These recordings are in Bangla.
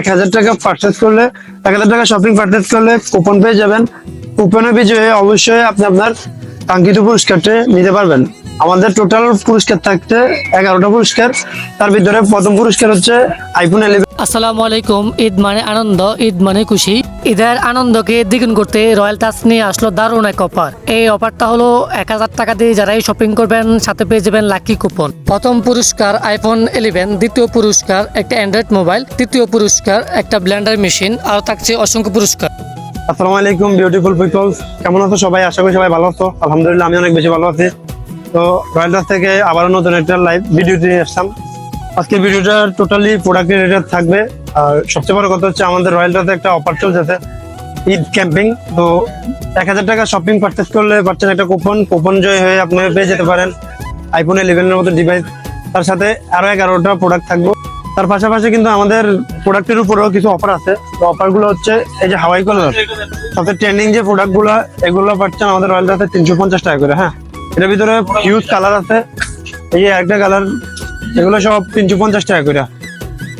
এক হাজার টাকা পার্চেস করলে, এক হাজার টাকা শপিং পার্চেস করলে কুপন পেয়ে যাবেন। কুপনে বিজয়ে অবশ্যই আপনি আপনার কাঙ্ক্ষিত পুরস্কারটি নিতে পারবেন। আমাদের টোটাল পুরস্কার থাকতে এগারোটা পুরস্কার। তার ভিতরে প্রথম পুরস্কার হচ্ছে আইফোন ইলেভেন আসসালামু আলাইকুম, ঈদ মানে আনন্দ, ঈদ মানে খুশি। ঈদের আনন্দকে দ্বিগুণ করতে রয়্যাল টাচ নিয়ে আসলো দারুণ এক অফার। এই অফারটা হলো এক হাজার টাকা দিয়ে যারাই শপিং করবেন, সাথে পেয়ে যাবেন লাকি কুপন প্রথম পুরস্কার আইফোন ইলেভেন দ্বিতীয় পুরস্কার একটা অ্যান্ড্রয়েড মোবাইল তৃতীয় পুরস্কার একটা ব্ল্যান্ডার মেশিন আর থাকছে অসংখ্য পুরস্কার। আসসালামু আলাইকুম বিউটিফুল পিপল কেমন আছো সবাই? আশা করি সবাই ভালো আছো। আলহামদুলিল্লাহ, আমি অনেক বেশি ভালো আছি। তো রয়্যাল টাচ থেকে আবারও নতুন একটা লাইভ ভিডিও নিয়ে আসলাম। আজকে ভিডিওটা টোটালি প্রোডাক্ট রিলেটেড থাকবে। আর সবচেয়ে বড় কথা হচ্ছে আমাদের রয়্যাল টাচে একটা অফার চলছে ঈদ ক্যাম্পিং। তো এক হাজার টাকা শপিং পারচেস করলে পাচ্ছেন একটা কুপন কুপন জয় হয়ে আপনি পেয়ে যেতে পারেন আইফোন ইলেভেনের মতো ডিভাইস তার সাথে আরও এগারোটা প্রোডাক্ট থাকব। তার পাশাপাশি কিন্তু আমাদের প্রোডাক্টের উপরেও কিছু অফার আছে। তো অফারগুলো হচ্ছে এই যে হাওয়াই কলার সবচেয়ে ট্রেন্ডিং যে প্রোডাক্টগুলো এগুলো পাচ্ছেন আমাদের রয়্যাল টাচে তিনশো পঞ্চাশ টাকা করে হ্যাঁ। এটার ভিতরে হিউজ কালার আছে। এই একটা কালার এগুলো সব তিনশো পঞ্চাশ টাকা করে।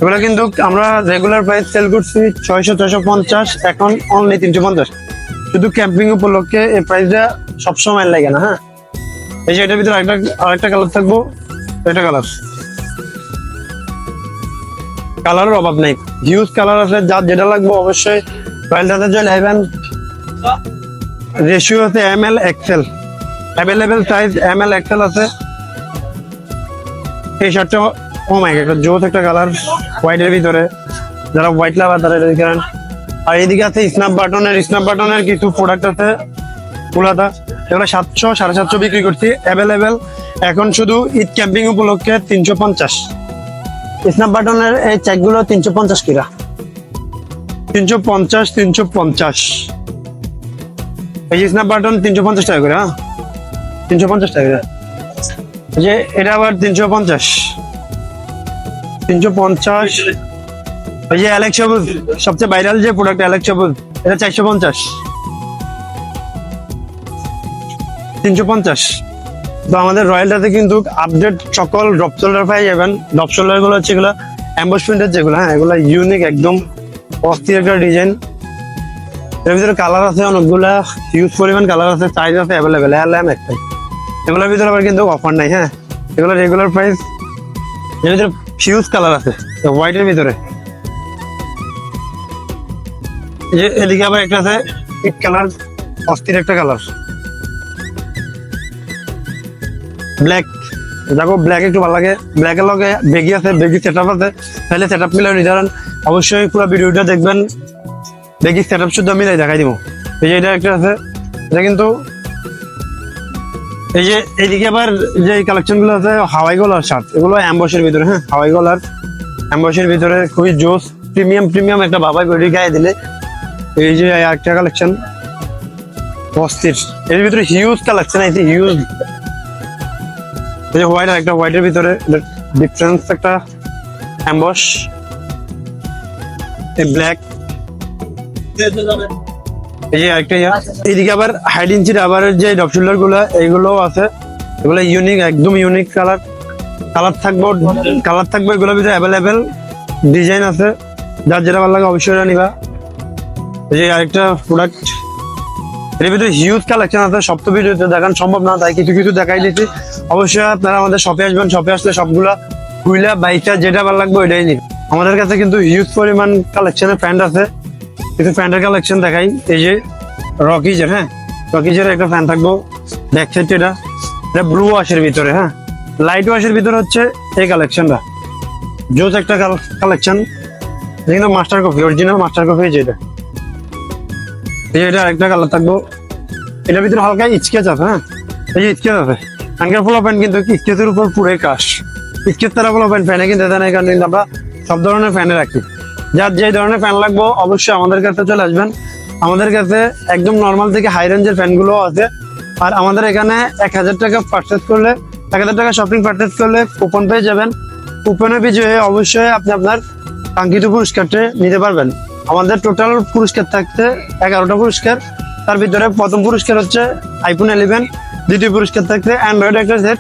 এগুলো কিন্তু আমরা রেগুলার প্রাইস সেল করছি ছয়শো ছয়শো পঞ্চাশ, এখন অনলি তিনশো পঞ্চাশ। শুধু ক্যাম্পিং উপলক্ষে এই প্রাইসটা সবসময় লাগে না হ্যাঁ? এই যে এটার ভিতরে আরেকটা আরেকটা কালার থাকব, এটা কালার কালারের অভাব নেই। হিউজ কালার আছে, যার যেটা লাগবে অবশ্যই রয়্যালটাতে চলে আসবেন রেশিও আছে M L XL available size M L XL আছে। এই শার্টটা ও মাই একটা জোস একটা কালার হোয়াইটের ভিতরে। যারা হোয়াইট লাভার তারা এটা দেখেন আর এইদিকে আছে স্ন্যাপ বাটনের স্ন্যাপ বাটনের কিছু প্রোডাক্ট আছে। পুলাতা এগুলো সাতশো, সাড়ে সাতশো বিক্রি করছি। অ্যাভেলেবেল এখন শুধু ঈদ ক্যাম্পিং উপলক্ষে তিনশো পঞ্চাশ। স্ন্যাপ বাটনের এই চেকগুলো তিনশো পঞ্চাশ কিরা। তিনশো পঞ্চাশ তিনশো পঞ্চাশ। এই স্ন্যাপ বাটন তিনশো পঞ্চাশ টাকা করে হ্যাঁ? তিনশো পঞ্চাশ টাকা করে। যে এটা আবার তিনশো পঞ্চাশ। তিনশো পঞ্চাশ। ওই যে অ্যালেক্স সবুজ, সবচেয়ে ভাইরাল যে প্রোডাক্ট অ্যালেক্স সবুজ, এটা চারশো পঞ্চাশ। তিনশো পঞ্চাশ। তো আমাদের রয়্যালটাতে কিন্তু আপডেট সকল ড্রপ শোল্ডার পাই যাবেন। ড্রপ শোল্ডারগুলো হচ্ছে এগুলো অ্যাম্বস প্রিন্টের যেগুলো হ্যাঁ এগুলো ইউনিক একদম অস্থির একটা ডিজাইন এর ভিতরে কালার আছে অনেকগুলা হিউজ পরিমাণ কালার আছে সাইজ আছে অ্যাভেলেবেল এয়ারলাইম একটাই। এগুলোর ভিতরে আবার কিন্তু অফার নাই হ্যাঁ। এগুলো রেগুলার প্রাইস এর ভিতরে হিউজ কালার আছে। হোয়াইটের ভিতরে। যে এদিকে আবার একটা আছে পিক কালার অস্থির একটা কালার ব্ল্যাক দেখো ব্ল্যাক একটু ভালো লাগে। ব্ল্যাকের লগে বেগি আছে বেগি সেটআপ আছে। তাহলে সেট আপ মিলে নিতে অবশ্যই পুরো ভিডিওটা দেখবেন। বেগি সেট আপ শুধু আমি দেখাই দিব। এই যে এটা একটা আছে, এটা কিন্তু এই যে এইদিকে আবার যে কালেকশনগুলো আছে, হাওয়াই গলার শার্ট, এগুলো অ্যাম্বসের ভিতরে হ্যাঁ? হাওয়াই গলার অ্যাম্বসের ভিতরে খুবই জোস প্রিমিয়াম প্রিমিয়াম একটা বাবাই বডি গায়ে দিলে। এই যে একটা কালেকশন অস্থির। এর ভিতরে হিউজ কালেকশন আছে হিউজ এই যে হোয়াইট একটা হোয়াইটের ভিতরে ডিফারেন্স একটা অ্যাম্বস এই ব্ল্যাক এই যে ইয়া। এইদিকে আবার হাইড যে গুলো আছে। এগুলো ইউনিক একদম ইউনিক কালার কালার থাকব কালার থাকবে, এগুলোর ভিতরে অ্যাভেলেবেল ডিজাইন আছে। যার যেটা ভালো লাগে অবশ্যই নিবা। এই প্রোডাক্টের ভিতরে হিউজ কালেকশন আছে, সব তো দেখান সম্ভব না, তাই কিছু কিছু দেখাই দিচ্ছি অবশ্যই আপনারা আমাদের শপে আসবেন শপে আসলে সবগুলা কুইলা বাইকটা যেটা ভালো লাগবে ওইটাই নিন। আমাদের কাছে কিন্তু হিউজ পরিমাণ কালেকশনের প্যান্ট আছে। কিছু প্যান্টের কালেকশন দেখাই। এই যে রকিজের হ্যাঁ? রকিজের একটা ফ্যান থাকব। ব্যাক সাইড এটা। এটা ব্লু ওয়াশের ভিতরে হ্যাঁ? লাইট ওয়াশের ভিতরে হচ্ছে এই কালেকশনটা। জোস একটা কালেকশন। কিন্তু master copy original master copy যেটা এই যে এটা। আরেকটা কালার থাকব। এটার ভিতরে হালকা স্কেচ আছে হ্যাঁ? এই যে স্কেচ আছে। আঙ্কের ফলো প্যান্ট কিন্তু স্কেচের উপর পুরো কাশ স্কেচ তারা ফলো প্যান্ট ফ্যানে কিন্তু দেয় না কারণে কিন্তু আমরা সব ধরনের ফ্যানে রাখি। যার যে ধরনের ফ্যান লাগবো, অবশ্যই আমাদের কাছে চলে আসবেন। আমাদের কাছে একদম নর্মাল থেকে হাই রেঞ্জের ফ্যানগুলো আছে। আর আমাদের এখানে এক হাজার টাকা পারচেস করলে, এক হাজার টাকা শপিং পারচেস করলে কুপন পেয়ে যাবেন। কুপনে বিজয়ে অবশ্যই আপনি আপনার কাঙ্ক্ষিত পুরস্কারটি নিতে পারবেন। আমাদের টোটাল পুরস্কার থাকতে এগারোটা পুরস্কার। তার ভিতরে প্রথম পুরস্কার হচ্ছে আইফোন ইলেভেন দ্বিতীয় পুরস্কার থাকতে অ্যান্ড্রয়েড একটা সেট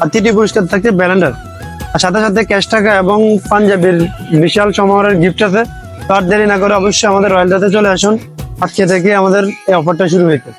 আর তৃতীয় পুরস্কার থাকতে ব্যালেন্ডার সাথে সাথে ক্যাশ টাকা এবং পাঞ্জাবির বিশাল সমাহারের গিফট আছে। তো আর দেরি না করে অবশ্যই আমাদের রয়্যালটাতে চলে আসুন। আজকে থেকে আমাদের এই অফারটা শুরু হয়েছে